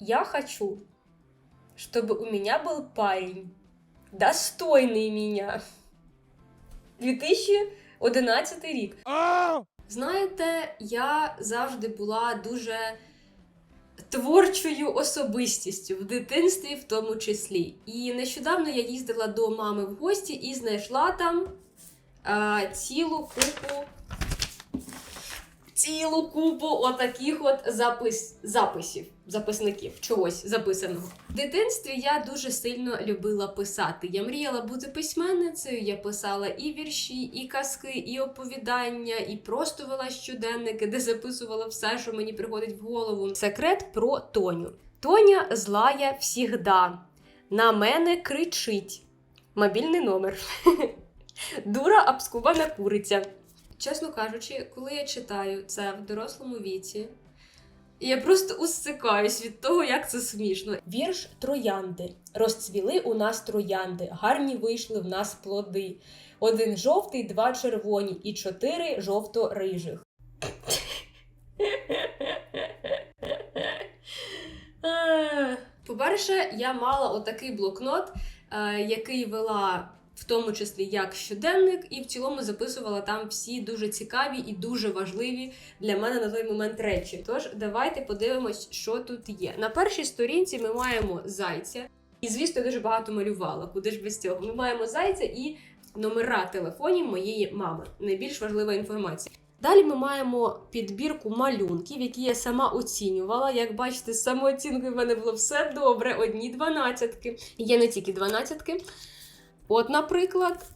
Я хочу, чтобы у меня был парень, достойний меня. 2011 рік. Знаєте, я завжди була дуже творчою особистістю в дитинстві, в тому числі. І нещодавно я їздила до мами в гості і знайшла там а, цілу купу. Цілу купу отаких от запис, записів, записників, чогось записаного. В дитинстві я дуже сильно любила писати. Я мріяла бути письменницею. Я писала і вірші, і казки, і оповідання, і просто вела щоденники, де записувала все, що мені приходить в голову. Секрет про Тоню. Тоня злая всігда. На мене кричить. Мобільний номер. Дура обскубана куриця. Чесно кажучи, коли я читаю це в дорослому віці, я просто усикаюсь від того, як це смішно. Вірш Троянди. Розцвіли у нас троянди, гарні вийшли в нас плоди. Один жовтий, два червоні і чотири жовто-рижих. По-перше, я мала отакий блокнот, е, який вела в тому числі як щоденник, і в цілому записувала там всі дуже цікаві і дуже важливі для мене на той момент речі. Тож давайте подивимось, що тут є. На першій сторінці ми маємо зайця, і звісно, я дуже багато малювала. Куди ж без цього? Ми маємо зайця і номера телефонів моєї мами. Найбільш важлива інформація. Далі ми маємо підбірку малюнків, які я сама оцінювала. Як бачите, з самооцінкою в мене було все добре, одні дванадцятки. Є не тільки дванадцятки. От, наприклад,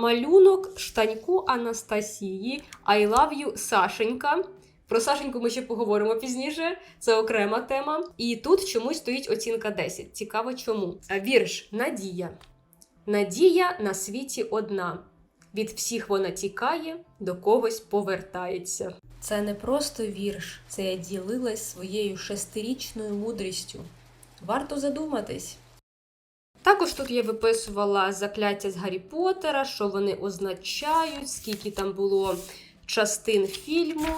малюнок штаньку Анастасії I love you, Сашенька. Про Сашеньку ми ще поговоримо пізніше, це окрема тема. І тут чомусь стоїть оцінка 10. Цікаво чому. Вірш Надія. Надія на світі одна. Від всіх вона тікає, до когось повертається. Це не просто вірш, це я ділилась своєю шестирічною мудрістю. Варто задуматись. Також тут я виписувала закляття з Гаррі Поттера, що вони означають, скільки там було частин фільму.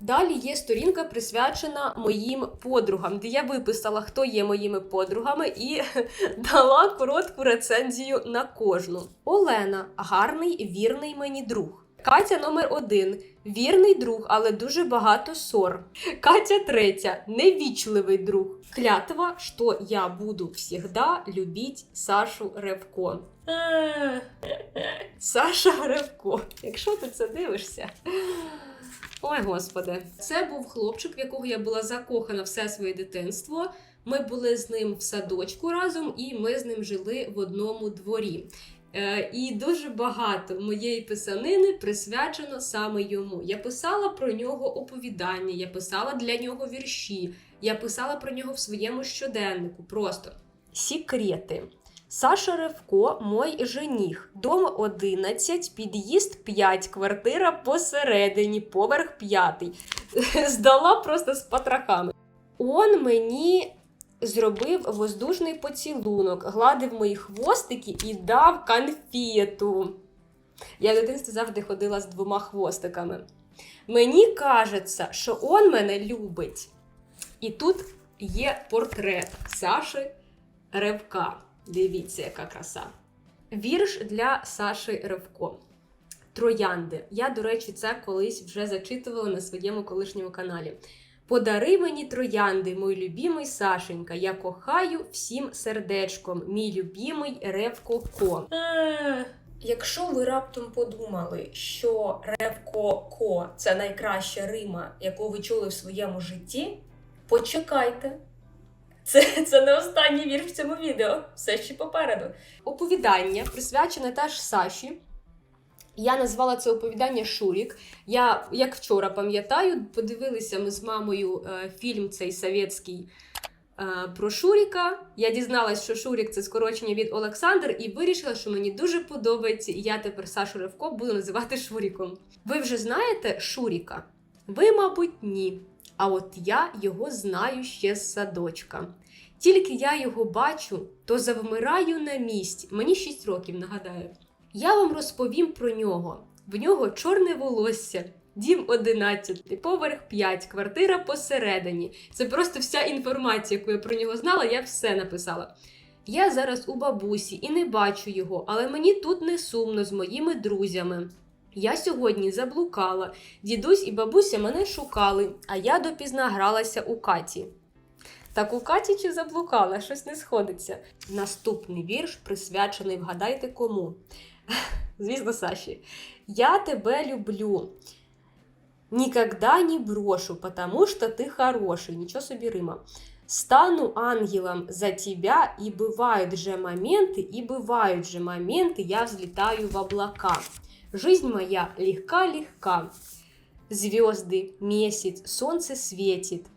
Далі є сторінка присвячена моїм подругам, де я виписала, хто є моїми подругами, і дала коротку рецензію на кожну. Олена гарний, вірний мені друг. Катя номер один вірний друг, але дуже багато ссор. Катя третя невічливий друг. Клятва, що я буду всегда любить Сашу Ревко. Саша Ревко. Якщо ти це дивишся. Ой, господи, це був хлопчик, в якого я була закохана все своє дитинство. Ми були з ним в садочку разом, і ми з ним жили в одному дворі. Е, І дуже багато моєї писанини присвячено саме йому. Я писала про нього оповідання, я писала для нього вірші, я писала про нього в своєму щоденнику. Просто секрети. Саша Ревко, мой жених. Дом 11, під'їзд 5, квартира посередині, поверх 5. Здала просто з потрохами. Он мені зробив воздушний поцілунок, гладив мої хвостики і дав конфету. Я в дитинстві завжди ходила з двома хвостиками. Мені кажеться, що он мене любить. І тут є портрет Саші Ревка. Дивіться, яка краса. Вірш для Саші Ревко. Троянди. Я, до речі, це колись вже зачитувала на своєму колишньому каналі. Подари мені троянди, мой любимий Сашенька. Я кохаю всім сердечком, мій любимий Ревко Ко. Якщо ви раптом подумали, що Ревко Ко це найкраща Рима, яку ви чули в своєму житті, почекайте. Це, це не останній вірш в цьому відео, все ще попереду. Оповідання присвячене теж Саші. Я назвала це оповідання Шурік. Я, як вчора пам'ятаю, подивилися ми з мамою е, фільм цей совєтський е, про Шуріка. Я дізналась, що Шурік це скорочення від Олександр, і вирішила, що мені дуже подобається, і я тепер Сашу Ревко буду називати Шуріком. Ви вже знаєте Шуріка? Ви, мабуть, ні. А от я його знаю ще з садочка. Тільки я його бачу, то завмираю на місці. Мені 6 років, нагадаю. Я вам розповім про нього. В нього чорне волосся, Дім 11, поверх 5, квартира посередині. Це просто вся інформація, яку я про нього знала, я все написала. Я зараз у бабусі і не бачу його, але мені тут не сумно з моїми друзями. Я сьогодні заблукала. Дідусь і бабуся мене шукали, а я допізна гралася у Каті. Так у Каті чи заблукала, щось не сходиться. Наступний вірш присвячений, вгадайте кому. Звісно, Саші. Я тебе люблю. Никогда не брошу, потому что ты хороший. Ничего собі Рима. Стану ангелом за тебя, и бывают же моменты, и бывают же моменты, я взлетаю в облака. Жизнь моя легка-легка. Звезды, месяц, солнце светит.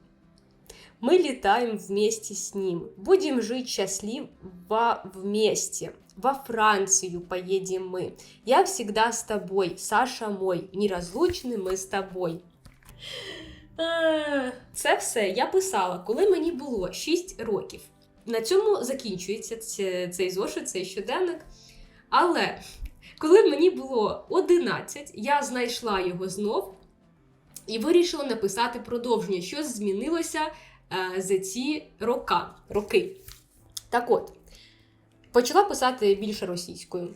Мы летаем вместе с ним. Будем жить счастливо вместе. Во Францию поедем мы. Я всегда с тобой, Саша мой. Неразлучны ми з тобой. Е, Це все я писала, коли мені було 6 років. На цьому закінчується ці- цей зошит, цей щоденник. Але коли мені було 11, я знайшла його знов і вирішила написати продовження, що змінилося е, за ці рока, роки. Так от, почала писати більше російською.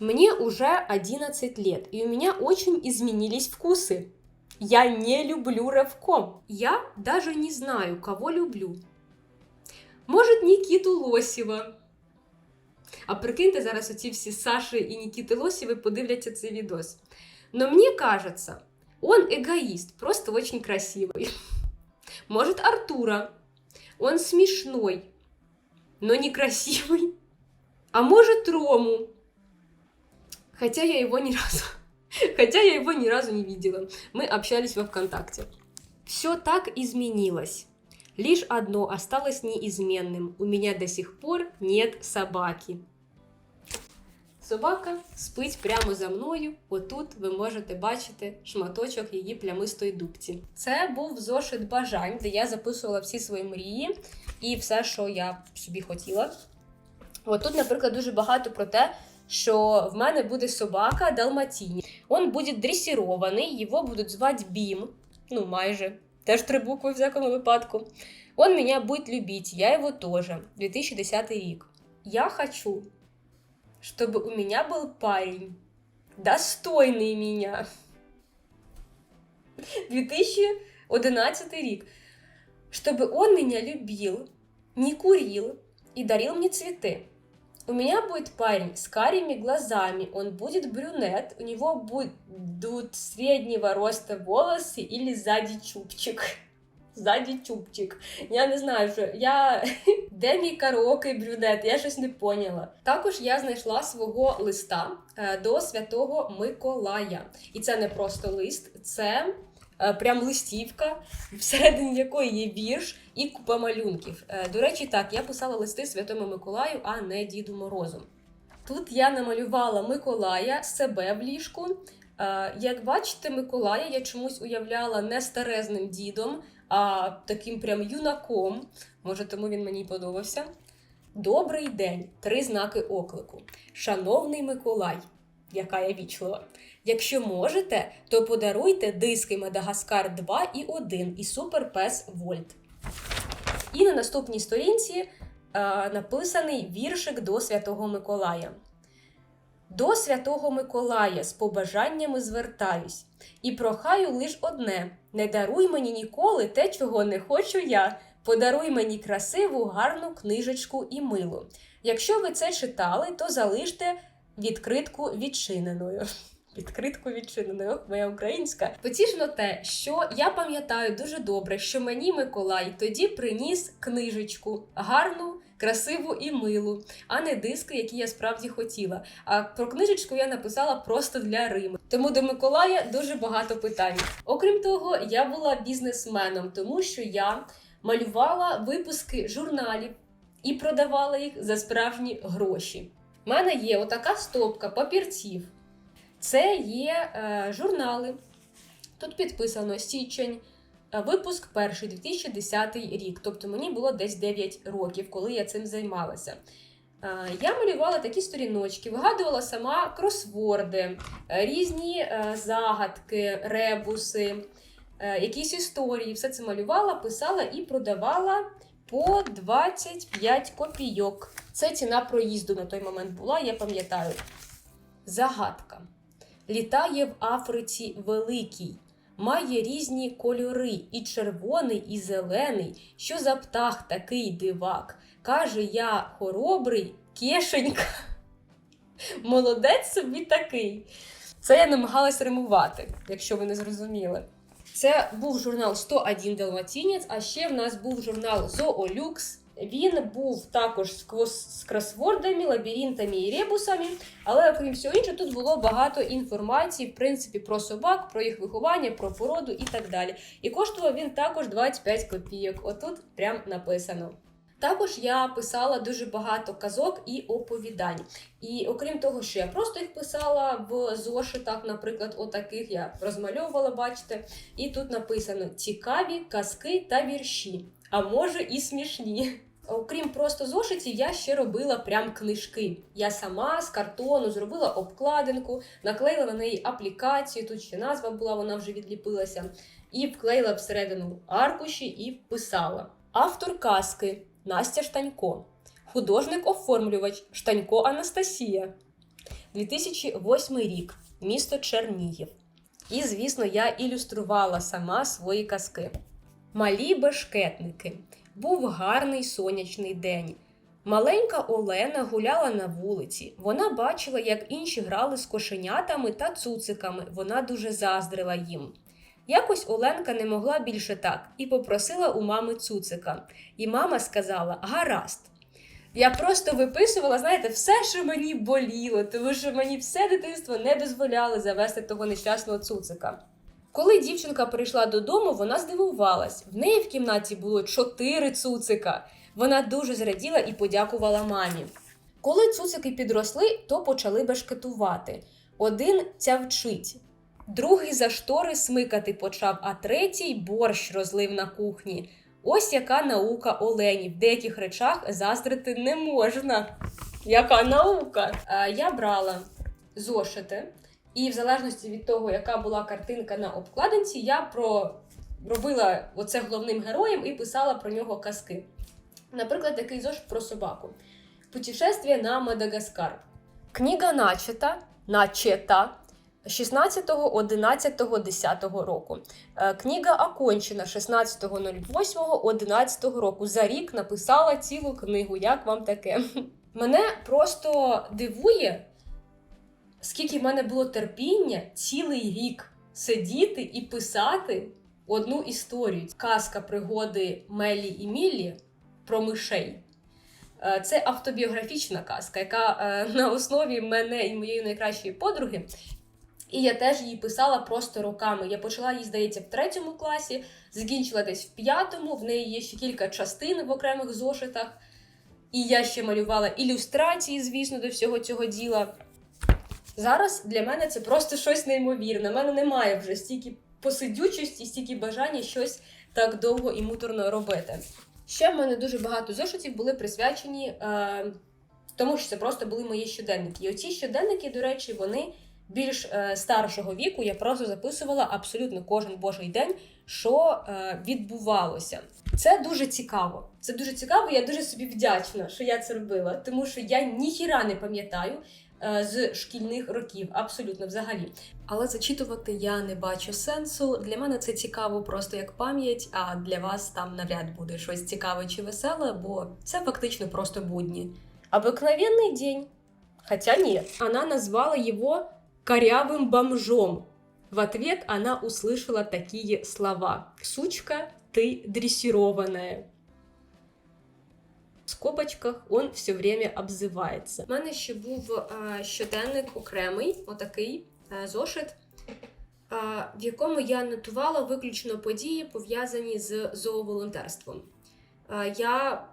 Мне уже 11 лет, и у меня очень изменились вкусы. Я не люблю ревком. Я даже не знаю, кого люблю. Может, Нікіту Лосєва. А прикиньте, зараз оці всі Саші і Нікіти Лосєви подивляться цей відос. Но мне кажется, он эгоист, просто очень красивый. Может, Артура. Он смешной, но некрасивый. А может, Рому. Хотя я его ни разу... Хотя я его ни разу не видела. Мы общались во ВКонтакте. Все так изменилось. Лишь одно осталось неизменным. У меня до сих пор нет собаки. Собака спить прямо за мною. Отут ви можете бачити шматочок її плямистої дубці. Це був зошит бажань, де я записувала всі свої мрії і все, що я собі хотіла. От тут, наприклад, дуже багато про те, що в мене буде собака Далматіні. Он буде дресірований, його будуть звати Бім. Ну, майже. Теж три букви в всякому випадку. Он меня будет любить, я его тоже. 2010 рік. Я хочу, чтобы у меня был парень, достойный меня. 2011 рік. Чтобы он меня любил, не курил и дарил мне цветы. У меня будет парень с карими глазами, он будет брюнет, у него будут среднего роста волосы или сзади чубчик. Ззаді чубчик. Я не знаю, що я де мій караоке брюнет, я щось не поняла. Також я знайшла свого листа е, до святого Миколая. І це не просто лист, це е, прям листівка, всередині якої є вірш і купа малюнків. Е, До речі, так, я писала листи Святому Миколаю, а не Діду Морозу. Тут я намалювала Миколая себе в ліжку. Як бачите, Миколая я чомусь уявляла не старезним дідом, а таким прям юнаком. Може, тому він мені подобався. Добрий день! Три знаки оклику. Шановний Миколай, яка я вічлива. Якщо можете, то подаруйте диски Мадагаскар 2 і 1 і Суперпес Вольт. І на наступній сторінці е, написаний віршик до Святого Миколая. До Святого Миколая з побажаннями звертаюсь і прохаю лиш одне: не даруй мені ніколи те, чого не хочу я. Подаруй мені красиву, гарну книжечку і милу. Якщо ви це читали, то залиште відкритку відчиненою. Відкритку відчиненою, моя українська. Потішно те, що я пам'ятаю дуже добре, що мені Миколай тоді приніс книжечку гарну, красиву і милу, а не диски, які я справді хотіла. А про книжечку я написала просто для Риму. Тому до Миколая дуже багато питань. Окрім того, я була бізнесменом, тому що я малювала випуски журналів і продавала їх за справжні гроші. У мене є отака стопка папірців. Це є е, журнали. Тут підписано січень, випуск перший 2010 рік. Тобто мені було десь 9 років, коли я цим займалася. Е, Я малювала такі сторіночки, вигадувала сама кросворди, е, різні е, загадки, ребуси, якісь історії. Все це малювала, писала і продавала по 25 копійок. Це ціна проїзду на той момент була, я пам'ятаю. Загадка. Літає в Африці великий, має різні кольори, і червоний, і зелений. Що за птах такий дивак? Каже я хоробрий, кишенька. Молодець собі такий. Це я намагалась римувати, якщо ви не зрозуміли. Це був журнал 101 Далматінець, а ще в нас був журнал Зоолюкс. Він був також з кросвордами, лабіринтами і ребусами. Але окрім всього іншого, тут було багато інформації, в принципі, про собак, про їх виховання, про породу і так далі. І коштував він також 25 копійок. Отут прям написано. Також я писала дуже багато казок і оповідань. І окрім того, що я просто їх писала в зошитах, наприклад, отаких я розмальовувала, бачите. І тут написано цікаві казки та вірші, а може і смішні. Окрім просто зошитів, я ще робила прям книжки. Я сама з картону зробила обкладинку, наклеїла на неї аплікацію. Тут ще назва була, вона вже відліпилася, і вклеїла всередину аркуші і вписала. Автор казки Настя Штанько, художник-оформлювач Штанько Анастасія, 2008 рік, місто Чернігів. І, звісно, я ілюструвала сама свої казки. Малі бешкетники. Був гарний сонячний день. Маленька Олена гуляла на вулиці. Вона бачила, як інші грали з кошенятами та цуциками. Вона дуже заздрила їм. Якось Оленка не могла більше так і попросила у мами цуцика. І мама сказала: гаразд. Я просто виписувала, знаєте, все, що мені боліло, тому що мені все дитинство не дозволяло завести того нещасного цуцика. Коли дівчинка прийшла додому, вона здивувалась. В неї в кімнаті було чотири цуцика. Вона дуже зраділа і подякувала мамі. Коли цуцики підросли, то почали бешкетувати. Один цявчить, другий за штори смикати почав, а третій борщ розлив на кухні. Ось яка наука Олені. В деяких речах заздрити не можна. Яка наука? Е, Я брала зошити, і в залежності від того, яка була картинка на обкладинці, я про... робила оце головним героєм і писала про нього казки. Наприклад, такий зошит про собаку. Путешествие на Мадагаскар. Книга начата, начата 16, 11, 10 року. Е, Книга окончена 16.08, 11 року. За рік написала цілу книгу. Як вам таке? Мене просто дивує, скільки в мене було терпіння цілий рік сидіти і писати одну історію. Казка пригоди Мелі і Міллі про мишей. Е, Це автобіографічна казка, яка е, на основі мене і моєї найкращої подруги. І я теж її писала просто роками. Я почала її, здається, в третьому класі, закінчила десь в п'ятому. В неї є ще кілька частин в окремих зошитах. І я ще малювала ілюстрації, звісно, до всього цього діла. Зараз для мене це просто щось неймовірне. У мене немає вже стільки посидючості, стільки бажання щось так довго і муторно робити. Ще в мене дуже багато зошитів були присвячені е, тому, що це просто були мої щоденники. І оці щоденники, до речі, вони більш е, старшого віку. Я просто записувала абсолютно кожен божий день, що е, відбувалося. Це дуже цікаво. Це дуже цікаво. Я дуже собі вдячна, що я це робила, тому що я ніхіра не пам'ятаю з шкільних років, абсолютно взагалі. Але зачитувати я не бачу сенсу. Для мене це цікаво просто як пам'ять, а для вас там навряд буде щось цікаве чи веселе, бо це фактично просто будні. Обыкновенный день. Хотя нет, она назвала его корявым бомжом. В ответ она услышала такие слова. «Сучка, ты дрессированная». Скобочках он все время обзивається. У мене ще був е, щоденник окремий, отакий е, зошит, е, в якому я нотувала виключно події, пов'язані з зооволонтерством. Е, я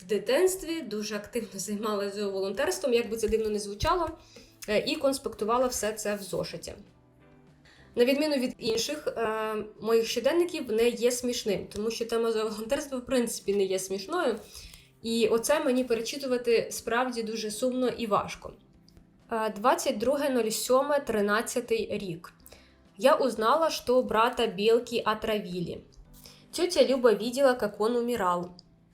в дитинстві дуже активно займалася зооволонтерством, як би це дивно не звучало, е, і конспектувала все це в зошиті. На відміну від інших моїх щоденників, не є смішним, тому що тема зооволонтерства, в принципі, не є смішною. І оце мені перечитувати справді дуже сумно і важко. Е, 22.07.13 рік. Я узнала, что брата Белки отравили. Тетя Люба видела, как он умирал.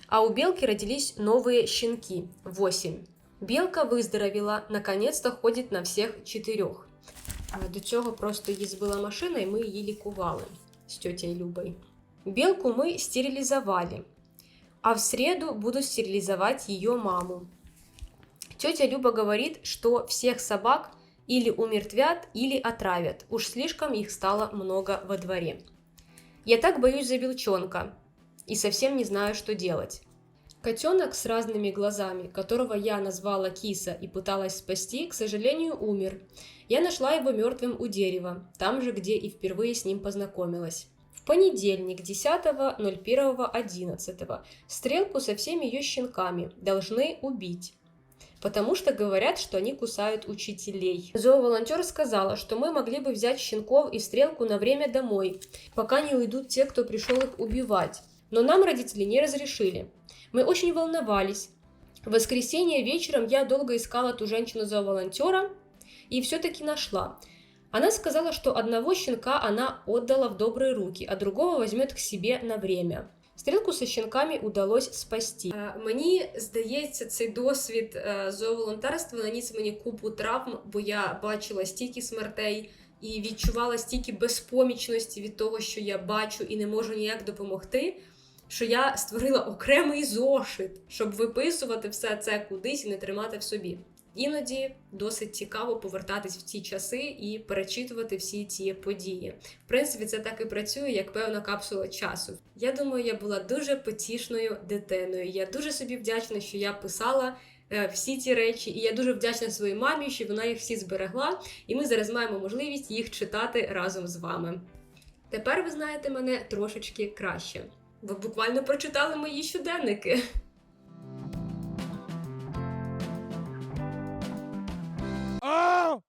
А у Белки родились новые щенки – 8. Белка выздоровела, наконец-то ходить на всіх чотирьох. А До цього просто її збила машина, і ми її лікували з тетєю Любою. Белку мы стерилизовали, А в среду буду стерилизовать ее маму. Тетя Люба говорит, что всех собак или умертвят, или отравят. Уж слишком их стало много во дворе. Я так боюсь за Белчонка и совсем не знаю, что делать. Котенок с разными глазами, которого я назвала Киса и пыталась спасти, к сожалению, умер. Я нашла его мертвым у дерева, там же, где и впервые с ним познакомилась. Понедельник, 10.01.11, стрелку со всеми ее щенками должны убить потому что говорят, что они кусают учителей. Зооволонтер сказала, что мы могли бы взять щенков и стрелку на время домой, пока не уйдут те, кто пришел их убивать. Но нам родители не разрешили. Мы очень волновались. В воскресенье вечером я долго искала ту женщину-зооволонтера и все-таки нашла. Она сказала, что одного щенка она отдала в добрые руки, а другого возьмет к себе на время. Стрілку зі щенками удалось спасти. Мені здається, цей досвід зооволонтерства наніс мені купу травм, бо я бачила стільки смертей і відчувала стільки безпомічності від того, що я бачу і не можу ніяк допомогти. Що я створила окремий зошит, щоб виписувати все це кудись і не тримати в собі. Іноді досить цікаво повертатись в ті часи і перечитувати всі ці події. В принципі, це так і працює, як певна капсула часу. Я думаю, я була дуже потішною дитиною. Я дуже собі вдячна, що я писала е, всі ці речі, і я дуже вдячна своїй мамі, що вона їх всі зберегла, і ми зараз маємо можливість їх читати разом з вами. Тепер ви знаєте мене трошечки краще. Ви буквально прочитали мої щоденники. Oh!